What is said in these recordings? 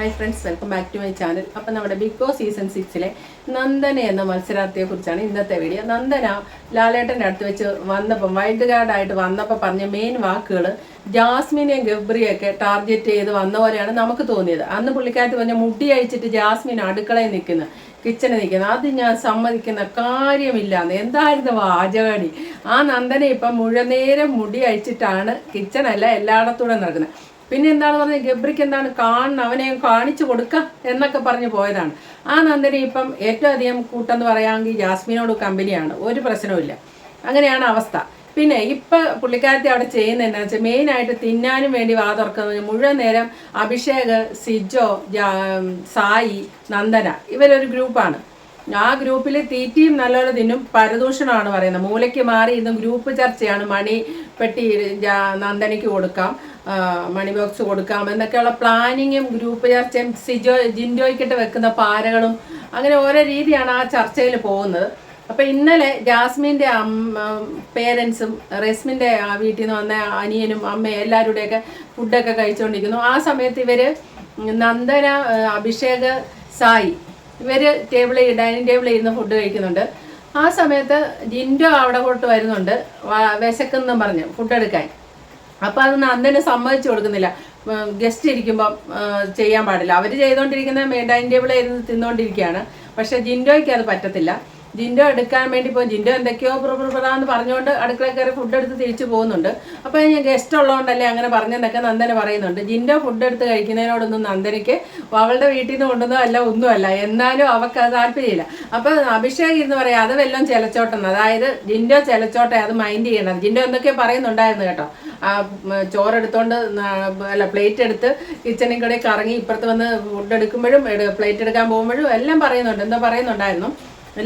Hi friends welcome back to my channel അപ്പം നമ്മുടെ Bigg Boss season സിക്സിലെ നന്ദന എന്ന മത്സരാർത്ഥിയെ കുറിച്ചാണ് ഇന്നത്തെ വീഡിയോ നന്ദന ലാലേട്ടന്റെ അടുത്ത് വെച്ച് വന്നപ്പം വൈൽഡ് കാർഡായിട്ട് വന്നപ്പോൾ പറഞ്ഞ മെയിൻ വാക്കുകൾ ജാസ്മിനെയും ഗബ്രിയൊക്കെ ടാർഗറ്റ് ചെയ്ത് വന്ന പോലെയാണ് നമുക്ക് തോന്നിയത്. അന്ന് പുള്ളിക്കാരത്ത് പറഞ്ഞ മുടി അഴിച്ചിട്ട് ജാസ്മിൻ അടുക്കളയിൽ നിൽക്കുന്നു കിച്ചണിൽ നിൽക്കുന്നത് അത് ഞാൻ സമ്മതിക്കുന്ന കാര്യമില്ല കാര്യമില്ലാന്ന്. എന്തായിരുന്നു വാചകടി ആ നന്ദന ഇപ്പം മുഴുവനേരം മുടി അഴിച്ചിട്ടാണ് കിച്ചണല്ല എല്ലായിടത്തൂടെ നടക്കുന്നത്. പിന്നെ എന്താണ് പറഞ്ഞത്? ഗബ്രിക്ക് എന്താണ്? കാണണം അവനെ കാണിച്ചു കൊടുക്കാം എന്നൊക്കെ പറഞ്ഞു പോയതാണ്. ആ നന്ദിനി ഇപ്പം ഏറ്റവും അധികം കൂട്ടെന്ന് പറയാമെങ്കിൽ ജാസ്മിനോട് കമ്പനിയാണ്. ഒരു പ്രശ്നവുമില്ല അങ്ങനെയാണ് അവസ്ഥ. പിന്നെ ഇപ്പൊ പുള്ളിക്കാരത്തി അവിടെ ചെയ്യുന്ന എന്താ വെച്ചാൽ മെയിനായിട്ട് തിന്നാനും വേണ്ടി വാതുറക്കുന്നത് മുഴുവൻ നേരം അഭിഷേക് സിജോ സായി നന്ദന ഇവരൊരു ഗ്രൂപ്പാണ് ആ ഗ്രൂപ്പിൽ തീറ്റിയും നല്ലപോലെ തിന്നും. പരദൂഷണമാണ് പറയുന്നത്. മൂലയ്ക്ക് മാറി ഇന്നും ഗ്രൂപ്പ് ചർച്ചയാണ്. മണി പെട്ടി നന്ദനയ്ക്ക് കൊടുക്കാം മണി ബോക്സ് കൊടുക്കാം എന്നൊക്കെയുള്ള പ്ലാനിങ്ങും ഗ്രൂപ്പ് ചർച്ചയും സിജോ ജിൻഡോയ്ക്കിട്ട് വെക്കുന്ന പാരകളും അങ്ങനെ ഓരോ രീതിയാണ് ആ ചർച്ചയിൽ പോകുന്നത്. അപ്പോൾ ഇന്നലെ ജാസ്മിന്റെ പേരൻസും റെസ്മിന്റെ ആ വീട്ടിൽ നിന്ന് വന്ന അനിയനും അമ്മയും എല്ലാവരുടെയൊക്കെ ഫുഡൊക്കെ കഴിച്ചുകൊണ്ടിരിക്കുന്നു ആ സമയത്ത് ഇവർ നന്ദന അഭിഷേക് സായി ഇവർ ടേബിളിൽ ഡൈനിങ് ടേബിളിൽ ഇരുന്ന് ഫുഡ് കഴിക്കുന്നുണ്ട്. ആ സമയത്ത് ജിൻഡോ അവിടെ കൊണ്ട് വരുന്നുണ്ട്. വിശക്കുന്നു പറഞ്ഞ് ഫുഡ് എടുക്കാൻ. അപ്പോൾ അതൊന്നും അന്നേന് സമ്മതിച്ചു കൊടുക്കുന്നില്ല. ഗസ്റ്റ് ഇരിക്കുമ്പം ചെയ്യാൻ പാടില്ല. അവർ ചെയ്തുകൊണ്ടിരിക്കുന്ന ഡൈനിങ് ടേബിളിൽ ഇരുന്ന് തിന്നുകൊണ്ടിരിക്കുകയാണ് പക്ഷേ ജിൻഡോയ്ക്ക് അത് പറ്റത്തില്ല. ജിൻഡോ എടുക്കാൻ വേണ്ടി ഇപ്പോൾ ജിൻഡോ എന്തൊക്കെയോ പുറപ്പെടാന്ന് പറഞ്ഞുകൊണ്ട് അടുക്കള കയറി ഫുഡ് എടുത്ത് തിരിച്ചു പോകുന്നുണ്ട്. അപ്പോൾ ഞാൻ ഗസ്റ്റ് ഉള്ളതുകൊണ്ടല്ലേ അങ്ങനെ പറഞ്ഞെന്നൊക്കെ നന്ദന പറയുന്നുണ്ട്. ജിൻഡോ ഫുഡ് എടുത്ത് കഴിക്കുന്നതിനോടൊന്നും നന്ദനയ്ക്ക് അവളുടെ വീട്ടിൽ നിന്ന് കൊണ്ടുവന്നതല്ല ഒന്നുമല്ല. എന്നാലും അവൾക്ക് അത് താല്പര്യമില്ല. അപ്പോൾ അഭിഷേക് എന്ന് പറയാം അത് വല്ലതും ചിലച്ചോട്ടെന്ന്. അതായത് ജിൻഡോ ചിലച്ചോട്ടെ അത് മൈൻഡ് ചെയ്യണം. ജിൻഡോ എന്തൊക്കെ പറയുന്നുണ്ടായിരുന്നു കേട്ടോ. ആ ചോറെടുത്തോണ്ട് അല്ല പ്ലേറ്റ് എടുത്ത് കിച്ചണിൽ കൂടെ കറങ്ങി ഇപ്പുറത്ത് വന്ന് ഫുഡ് എടുക്കുമ്പോഴും പ്ലേറ്റ് എടുക്കാൻ പോകുമ്പോഴും എല്ലാം പറയുന്നുണ്ട്. എന്താ പറയുന്നുണ്ടായിരുന്നു.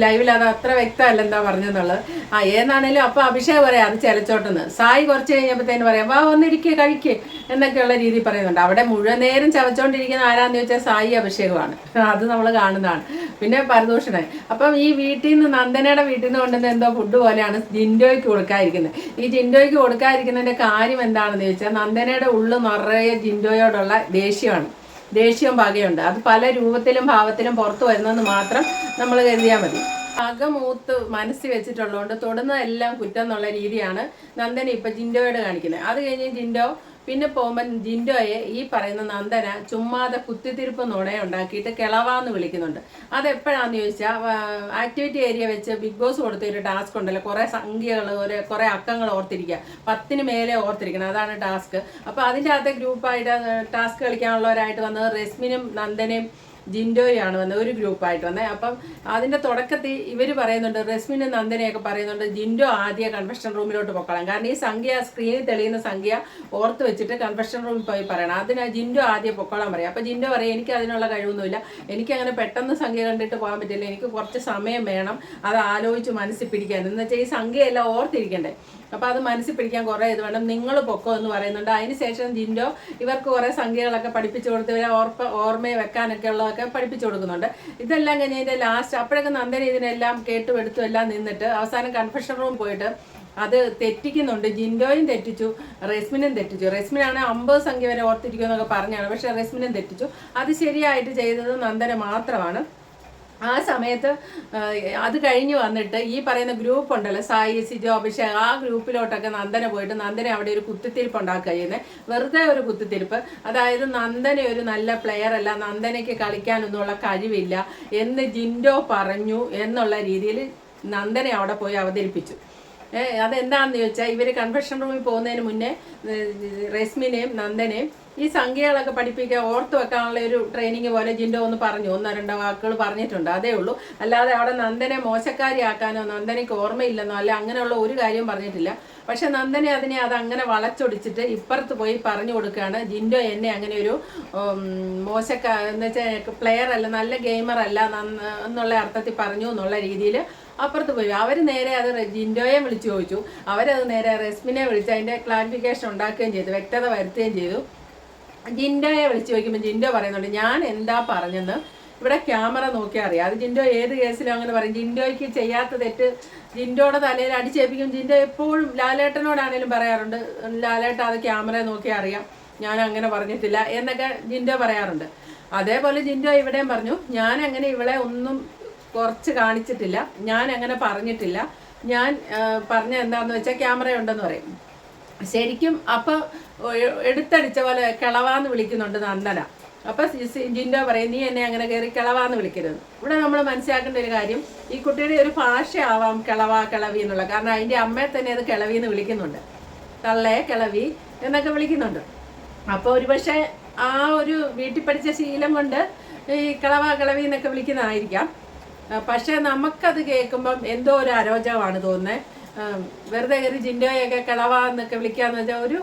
ലൈവിൽ അത് അത്ര വ്യക്തമല്ല എന്താ പറഞ്ഞെന്നുള്ളത്. ആ ഏതാണേലും അപ്പൊ അഭിഷേക് പറയാം അത് ചിലച്ചോട്ടെന്ന്. സായി കുറച്ച് കഴിഞ്ഞപ്പോഴത്തേന് പറയാം വാ വന്നിരിക്കുക കഴിക്കുക എന്നൊക്കെയുള്ള രീതി പറയുന്നുണ്ട്. അവിടെ മുഴുവൻ നേരം ചവച്ചോണ്ടിരിക്കുന്ന ആരാന്ന് ചോദിച്ചാൽ സായി അഭിഷേകമാണ്. അത് നമ്മൾ കാണുന്നതാണ്. പിന്നെ പരദൂഷണൻ. അപ്പം ഈ വീട്ടിൽ നിന്ന് നന്ദനയുടെ വീട്ടിൽ നിന്ന് കൊണ്ടുവന്ന എന്തോ ഫുഡ് പോലെയാണ് ജിൻഡോയ്ക്ക് കൊടുക്കാതിരിക്കുന്നത്. ഈ ജിൻഡോയ്ക്ക് കൊടുക്കാതിരിക്കുന്നതിന്റെ കാര്യം എന്താണെന്ന് ചോദിച്ചാൽ നന്ദനയുടെ ഉള്ളു നിറയെ ജിൻഡോയോടുള്ള ദേഷ്യമാണ്. ദേഷ്യവും പകയുണ്ട്. അത് പല രൂപത്തിലും ഭാവത്തിലും പുറത്തു വരുന്നെന്ന് മാത്രം നമ്മൾ കരുതിയാൽ മതി. പകമൂത്ത് മനസ്സിൽ വെച്ചിട്ടുള്ളതുകൊണ്ട് തൊടുന്നതെല്ലാം കുറ്റം എന്നുള്ള രീതിയാണ് നന്ദന ഇപ്പം ജിൻഡോയോട് കാണിക്കുന്നത്. അത് കഴിഞ്ഞ് ജിൻഡോ പിന്നെ പോകുമ്പോൾ ജിൻഡോയെ ഈ പറയുന്ന നന്ദന ചുമ്മാതെ കുത്തിത്തിരിപ്പ് നുണയുണ്ടാക്കിയിട്ട് കിളവാന്ന് വിളിക്കുന്നുണ്ട്. അതെപ്പോഴാന്ന് ചോദിച്ചാൽ ആക്ടിവിറ്റി ഏരിയ വെച്ച് ബിഗ് ബോസ് കൊടുത്തൊരു ടാസ്ക് ഉണ്ടല്ലോ. കുറേ സംഖ്യകൾ ഒരു കുറേ അക്കങ്ങൾ ഓർത്തിരിക്കുക. പത്തിന് മേലെ ഓർത്തിരിക്കണം. അതാണ് ടാസ്ക് അപ്പോൾ അതിന്റെ അകത്തെ ഗ്രൂപ്പായിട്ട് ടാസ്ക് കളിക്കാനുള്ളവരായിട്ട് വന്നത് റെസ്മിനും നന്ദനയും ജിൻഡോയാണ് വന്നത് ഒരു ഗ്രൂപ്പായിട്ട് വന്നത് അപ്പം അതിന്റെ തുടക്കത്തിൽ ഇവർ പറയുന്നുണ്ട് റെസ്മിനും നന്ദനയൊക്കെ പറയുന്നുണ്ട് ജിൻഡോ ആദ്യ കൺവെൻഷൻ റൂമിലോട്ട് പൊക്കളാം. കാരണം ഈ സംഖ്യ സ്ക്രീനിൽ തെളിയുന്ന സംഖ്യ ഓർത്ത് വെച്ചിട്ട് കൺവെൻഷൻ റൂമിൽ പോയി പറയണം. അതിന് ജിൻഡോ ആദ്യം പൊക്കോളാൻ പറയും. അപ്പോൾ ജിൻഡോ പറയും എനിക്ക് അതിനുള്ള കഴിവൊന്നുമില്ല. എനിക്ക് അങ്ങനെ പെട്ടെന്ന് സംഖ്യ കണ്ടിട്ട് പോകാൻ പറ്റില്ല. എനിക്ക് കുറച്ച് സമയം വേണം. അത് ആലോചിച്ച് മനസ്സിൽ പിടിക്കാൻ. എന്ന് വെച്ചാൽ ഈ സംഖ്യയെല്ലാം ഓർത്തിരിക്കണ്ടേ. അപ്പോൾ അത് മനസ്സിൽ പിടിക്കാൻ കുറേ ഇത് വേണം. നിങ്ങൾ പൊക്കോ എന്ന് പറയുന്നുണ്ട്. അതിന് ശേഷം ജിൻഡോ ഇവർക്ക് കുറേ സംഖ്യകളൊക്കെ പഠിപ്പിച്ചു കൊടുത്ത് ഇവരെ ഓർപ്പ ഓർമ്മയെ വെക്കാനൊക്കെ ഉള്ളതൊക്കെ പഠിപ്പിച്ചു കൊടുക്കുന്നുണ്ട്. ഇതെല്ലാം കഴിഞ്ഞതിന്റെ ലാസ്റ്റ് അപ്പോഴൊക്കെ നന്ദന ഇതിനെല്ലാം കേട്ടും എടുത്തും എല്ലാം നിന്നിട്ട് അവസാനം കൺഫെഷൻ റൂം പോയിട്ട് അത് തെറ്റിക്കുന്നുണ്ട്. ജിൻഡോയും തെറ്റിച്ചു റെസ്മിനും തെറ്റിച്ചു. റെസ്മിനാണ് അമ്പത് സംഖ്യ വരെ ഓർത്തിരിക്കുമെന്നൊക്കെ പറഞ്ഞാണ്. പക്ഷെ റെസ്മിനും തെറ്റിച്ചു. അത് ശരിയായിട്ട് ചെയ്തത് നന്ദന മാത്രമാണ്. ആ സമയത്ത് അത് കഴിഞ്ഞ് വന്നിട്ട് ഈ പറയുന്ന ഗ്രൂപ്പ് ഉണ്ടല്ലോ സായി സിജോ അഭിഷേക് ആ ഗ്രൂപ്പിലോട്ടൊക്കെ നന്ദന പോയിട്ട് നന്ദന അവിടെ ഒരു കുത്തിത്തിരിപ്പ് ഉണ്ടാക്കുക ചെയ്യുന്നത് വെറുതെ ഒരു കുത്തിത്തിരിപ്പ്. അതായത് നന്ദന ഒരു നല്ല പ്ലെയർ അല്ല നന്ദനയ്ക്ക് കളിക്കാനൊന്നുമുള്ള കഴിവില്ല എന്ന് ജിൻഡോ പറഞ്ഞു എന്നുള്ള രീതിയിൽ നന്ദനെ അവിടെ പോയി അവതരിപ്പിച്ചു. അതെന്താണെന്ന് ചോദിച്ചാൽ ഇവർ കൺവെൻഷൻ റൂമിൽ പോകുന്നതിന് മുന്നേ റെസ്മിനെയും നന്ദനെയും ഈ സംഖ്യകളൊക്കെ പഠിപ്പിക്കുക ഓർത്ത് വെക്കാനുള്ള ഒരു ട്രെയിനിങ് പോലെ ജിൻഡോ ഒന്ന് പറഞ്ഞു. ഒന്നോ രണ്ടോ വാക്കുകൾ പറഞ്ഞിട്ടുണ്ട്. അതേ ഉള്ളൂ. അല്ലാതെ അവിടെ നന്ദനെ മോശക്കാരിയാക്കാനോ നന്ദനയ്ക്ക് ഓർമ്മയില്ലെന്നോ അല്ല അങ്ങനെയുള്ള ഒരു കാര്യവും പറഞ്ഞിട്ടില്ല. പക്ഷെ നന്ദനെ അതിനെ അത് അങ്ങനെ വളച്ചൊടിച്ചിട്ട് ഇപ്പുറത്ത് പോയി പറഞ്ഞു കൊടുക്കുകയാണ്. ജിൻഡോ എന്നെ അങ്ങനെ ഒരു മോശക്കാ എന്ന് വെച്ചാൽ പ്ലെയർ അല്ല നല്ല ഗെയിമർ അല്ല എന്നുള്ള അർത്ഥത്തിൽ പറഞ്ഞു എന്നുള്ള രീതിയിൽ അപ്പുറത്ത് പോയി. അവർ നേരെ അത് ജിൻഡോയെ വിളിച്ചു ചോദിച്ചു. അവരത് നേരെ റെസ്മിനെ വിളിച്ച് അതിന്റെ ക്ലാരിഫിക്കേഷൻ ഉണ്ടാക്കുകയും ചെയ്തു വ്യക്തത വരുത്തുകയും ചെയ്തു. ജിൻഡോയെ വിളിച്ചു ചോദിക്കുമ്പോൾ ജിൻഡോ പറയുന്നുണ്ട് ഞാൻ എന്താ പറഞ്ഞെന്ന്? ഇവിടെ ക്യാമറ നോക്കിയാൽ അറിയാം. അത് ജിൻഡോ ഏത് കേസിലും അങ്ങനെ പറയും. ജിൻഡോയ്ക്ക് ചെയ്യാത്ത തെറ്റ് ജിൻഡോയുടെ തലയിൽ അടിച്ചേൽപ്പിക്കും. ജിൻഡോ എപ്പോഴും ലാലേട്ടനോടാണേലും പറയാറുണ്ട് ലാലേട്ട അത് ക്യാമറ നോക്കിയാൽ അറിയാം. ഞാൻ അങ്ങനെ പറഞ്ഞിട്ടില്ല എന്നൊക്കെ ജിൻഡോ പറയാറുണ്ട്. അതേപോലെ ജിൻഡോ ഇവിടെയും പറഞ്ഞു ഞാൻ അങ്ങനെ ഇവളെ ഒന്നും കുറച്ച് കാണിച്ചിട്ടില്ല. ഞാൻ അങ്ങനെ പറഞ്ഞിട്ടില്ല. ഞാൻ പറഞ്ഞ എന്താണെന്ന് വെച്ചാൽ ക്യാമറ ഉണ്ടെന്ന് പറയും. ശരിക്കും അപ്പൊ എടുത്തടിച്ച പോലെ കിളവാന്ന് വിളിക്കുന്നുണ്ട് നന്ദന. അപ്പൊ ജിൻഡോ പറയും നീ എന്നെ അങ്ങനെ കയറി കിളവാന്ന് വിളിക്കരുത്. ഇവിടെ നമ്മൾ മനസ്സിലാക്കേണ്ട ഒരു കാര്യം ഈ കുട്ടിയുടെ ഒരു ഭാഷയാവാം കിളവ കിളവി എന്നുള്ള. കാരണം അതിന്റെ അമ്മയെ തന്നെ അത് കിളവി എന്ന് വിളിക്കുന്നുണ്ട്. തള്ളേ കിളവി എന്നൊക്കെ വിളിക്കുന്നുണ്ട്. അപ്പോൾ ഒരുപക്ഷെ ആ ഒരു വീട്ടിൽ പഠിച്ച ശീലം കൊണ്ട് ഈ കിളവ കിളവി എന്നൊക്കെ വിളിക്കുന്നതായിരിക്കാം. പക്ഷെ നമുക്കത് കേൾക്കുമ്പം എന്തോ ഒരു അരോചകമാണ് തോന്നുന്നത് വെറുതെ കയറി ജിൻഡോയൊക്കെ കിളവാന്നൊക്കെ വിളിക്കാന്ന് വെച്ചാൽ ഒരു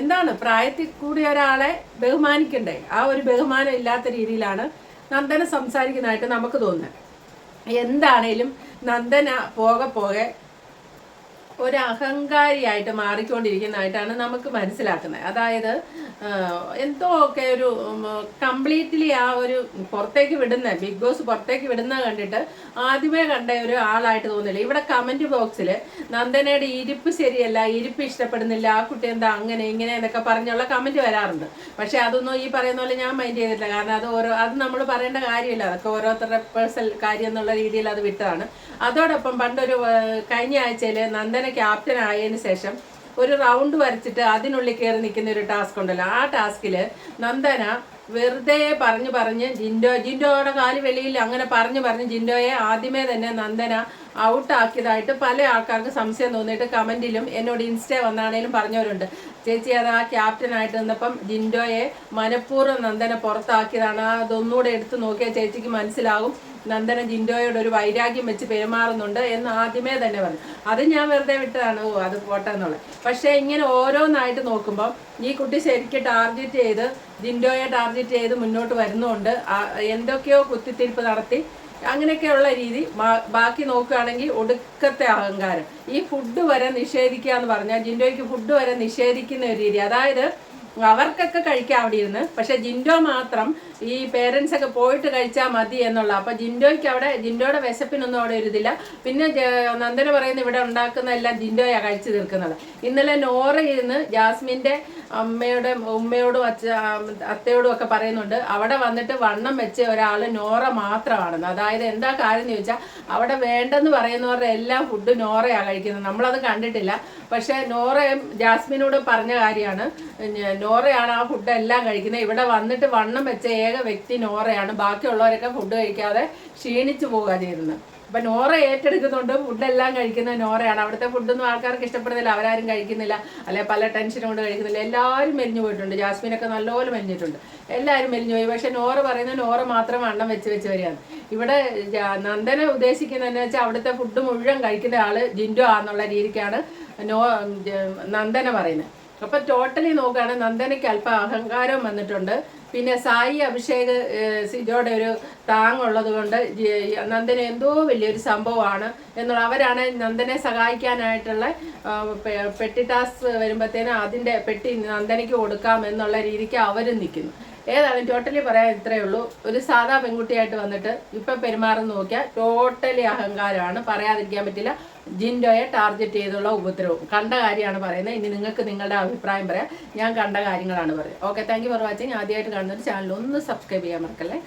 എന്താണ് പ്രായത്തിൽ കൂടിയ ഒരാളെ ബഹുമാനിക്കണ്ടേ? ആ ഒരു ബഹുമാനം ഇല്ലാത്ത രീതിയിലാണ് നന്ദന സംസാരിക്കുന്നതായിട്ട് നമുക്ക് തോന്നുന്നത്. എന്താണേലും നന്ദന പോകെ പോകെ ഒരു അഹങ്കാരിയായിട്ട് മാറിക്കൊണ്ടിരിക്കുന്നതായിട്ടാണ് നമുക്ക് മനസ്സിലാക്കുന്നത്. അതായത് എന്തോ ഒക്കെ ഒരു കംപ്ലീറ്റ്ലി ആ ഒരു പുറത്തേക്ക് വിടുന്ന ബിഗ് ബോസ് പുറത്തേക്ക് വിടുന്ന കണ്ടിട്ട് ആദ്യമേ കണ്ട ഒരു ആളായിട്ട് തോന്നില്ല. ഇവിടെ കമന്റ് ബോക്സിൽ നന്ദനയുടെ ഇരിപ്പ് ശരിയല്ല ഇരിപ്പ് ഇഷ്ടപ്പെടുന്നില്ല ആ കുട്ടി എന്താ അങ്ങനെ ഇങ്ങനെ എന്നൊക്കെ പറഞ്ഞുള്ള കമന്റ് വരാറുണ്ട്. പക്ഷേ അതൊന്നും ഈ പറയുന്ന പോലെ ഞാൻ മൈൻഡ് ചെയ്തിട്ടില്ല. കാരണം അത് ഓരോ അത് നമ്മൾ പറയേണ്ട കാര്യമില്ല. അതൊക്കെ ഓരോരുത്തരുടെ പേഴ്സണൽ കാര്യം എന്നുള്ള രീതിയിൽ അത് വിട്ടതാണ്. അതോടൊപ്പം പണ്ടൊരു കഴിഞ്ഞ ആഴ്ചയിൽ നന്ദന ക്യാപ്റ്റൻ ആയതിനു ശേഷം ഒരു റൗണ്ട് വരച്ചിട്ട് അതിനുള്ളിൽ കയറി നിൽക്കുന്ന ഒരു ടാസ്ക് ഉണ്ടല്ലോ. ആ ടാസ്കിൽ നന്ദന വെറുതെ പറഞ്ഞു പറഞ്ഞ് ജിൻഡോ ജിൻഡോയുടെ കാൽ വെളിയിൽ അങ്ങനെ പറഞ്ഞു പറഞ്ഞ് ജിൻഡോയെ ആദ്യമേ തന്നെ നന്ദന ഔട്ടാക്കിയതായിട്ട് പല ആൾക്കാർക്ക് സംശയം തോന്നിയിട്ട് കമന്റിലും എന്നോട് ഇൻസ്റ്റ വന്നാണേലും പറഞ്ഞവരുണ്ട്. ചേച്ചി അത് ആ ക്യാപ്റ്റനായിട്ട് നിന്നപ്പം ജിൻഡോയെ മനഃപൂർവം നന്ദന പുറത്താക്കിയതാണ്. അതൊന്നുകൂടെ എടുത്ത് നോക്കിയാൽ ചേച്ചിക്ക് മനസ്സിലാകും. നന്ദന ജിൻഡോയോട് ഒരു വൈരാഗ്യം വെച്ച് പെരുമാറുന്നുണ്ട് എന്ന് ആദ്യമേ തന്നെ പറഞ്ഞു. അത് ഞാൻ വെറുതെ വിട്ടതാണ് ഓ അത് പോട്ടെ എന്നുള്ളത്. പക്ഷേ ഇങ്ങനെ ഓരോന്നായിട്ട് നോക്കുമ്പോൾ ഈ കുട്ടി ശരിക്കും ടാർഗറ്റ് ചെയ്ത് ജിൻഡോയെ ടാർഗറ്റ് ചെയ്ത് മുന്നോട്ട് വരുന്നുണ്ട്. എന്തൊക്കെയോ കുത്തിത്തിരിപ്പ് നടത്തി. അങ്ങനെയൊക്കെയുള്ള രീതി ബാക്കി നോക്കുകയാണെങ്കിൽ ഒടുക്കത്തെ അഹങ്കാരം. ഈ ഫുഡ് വരെ നിഷേധിക്കുക എന്ന് പറഞ്ഞാൽ ജിൻഡോയ്ക്ക് ഫുഡ് വരെ നിഷേധിക്കുന്ന ഒരു രീതി. അതായത് അവർക്കൊക്കെ കഴിക്കാം അവിടെ ഇരുന്ന്. പക്ഷെ ജിൻഡോ മാത്രം ഈ പേരൻസ് ഒക്കെ പോയിട്ട് കഴിച്ചാൽ മതി എന്നുള്ള. അപ്പൊ ജിൻഡോയ്ക്ക് അവിടെ ജിൻഡോയുടെ വിശപ്പിനൊന്നും അവിടെ ഇരുതില്ല പിന്നെ നന്ദന പറയുന്ന ഇവിടെ ഉണ്ടാക്കുന്ന എല്ലാം ജിൻഡോയാണ് കഴിച്ചു തീർക്കുന്നത്. ഇന്നലെ നോറ ഇരുന്ന് ജാസ്മിന്റെ അമ്മയുടെ ഉമ്മയോടും അച്ഛ അത്തയോടും ഒക്കെ പറയുന്നുണ്ട്. അവിടെ വന്നിട്ട് വണ്ണം വെച്ച ഒരാൾ നോറ മാത്രമാണെന്ന്. അതായത് എന്താ കാര്യം എന്ന് ചോദിച്ചാൽ അവിടെ വേണ്ടെന്ന് പറയുന്നവരുടെ എല്ലാ ഫുഡ് നോറയാണ് കഴിക്കുന്നത്. നമ്മളത് കണ്ടിട്ടില്ല. പക്ഷെ നോറയും ജാസ്മിനോട് പറഞ്ഞ കാര്യമാണ്. നോറയാണ് ആ ഫുഡ് എല്ലാം കഴിക്കുന്നത്. ഇവിടെ വന്നിട്ട് വണ്ണം വെച്ച ഏക വ്യക്തി നോറയാണ്. ബാക്കിയുള്ളവരൊക്കെ ഫുഡ് കഴിക്കാതെ ക്ഷീണിച്ചു പോവുക അപ്പൊ നോറ ഏറ്റെടുക്കുന്നുണ്ട് ഫുഡെല്ലാം കഴിക്കുന്ന നോറയാണ്. അവിടുത്തെ ഫുഡൊന്നും ആൾക്കാർക്ക് ഇഷ്ടപ്പെടുന്നില്ല അവരാരും കഴിക്കുന്നില്ല. അല്ലെ പല ടെൻഷനും കൊണ്ട് കഴിക്കുന്നില്ല. എല്ലാവരും മെലിഞ്ഞു പോയിട്ടുണ്ട്. ജാസ്മിനൊക്കെ നല്ലപോലെ മെലിഞ്ഞിട്ടുണ്ട്. എല്ലാവരും മെലിഞ്ഞു പോയി. പക്ഷെ നോറ പറയുന്ന നോറ മാത്രം വണ്ണം വെച്ച് വെച്ച് വരികയാണ്. ഇവിടെ നന്ദനെ ഉദ്ദേശിക്കുന്നതെന്ന് വെച്ചാൽ അവിടുത്തെ ഫുഡ് മുഴുവൻ കഴിക്കുന്ന ആൾ ജിൻഡോ ആന്നുള്ള രീതിക്കാണ് നോ നന്ദന പറയുന്നത്. അപ്പൊ ടോട്ടലി നോക്കുകയാണെങ്കിൽ നന്ദനയ്ക്ക് അല്പം അഹങ്കാരം വന്നിട്ടുണ്ട്. പിന്നെ സായി അഭിഷേക് സിജോയുടെ ഒരു താങ്ങുള്ളത് കൊണ്ട് നന്ദന എന്തോ വലിയൊരു സംഭവമാണ് എന്നുള്ള അവരാണ് നന്ദനെ സഹായിക്കാനായിട്ടുള്ള പെട്ടി ടാസ്ക് വരുമ്പോഴത്തേനും അതിന്റെ പെട്ടി നന്ദനയ്ക്ക് കൊടുക്കാം എന്നുള്ള രീതിക്ക് അവരും നിൽക്കുന്നു. ഏതായാലും ടോട്ടലി പറയാൻ ഇത്രയേ ഉള്ളൂ. ഒരു സാധാ പെൺകുട്ടിയായിട്ട് വന്നിട്ട് ഇപ്പം പെരുമാറുന്ന നോക്കിയാൽ ടോട്ടലി അഹങ്കാരമാണ്. പറയാതിരിക്കാൻ പറ്റില്ല. ജിൻഡോയെ ടാർഗറ്റ് ചെയ്തുള്ള ഉപദ്രവം. കണ്ട കാര്യമാണ് പറയുന്നത്. ഇനി നിങ്ങൾക്ക് നിങ്ങളുടെ അഭിപ്രായം പറയാം. ഞാൻ കണ്ട കാര്യങ്ങളാണ് പറയുന്നത്. Okay thank you for watching ആദ്യമായിട്ട് കാണുന്ന ഒരു ചാനൽ ഒന്ന് സബ്സ്ക്രൈബ് ചെയ്യാൻ മറക്കല്ലേ?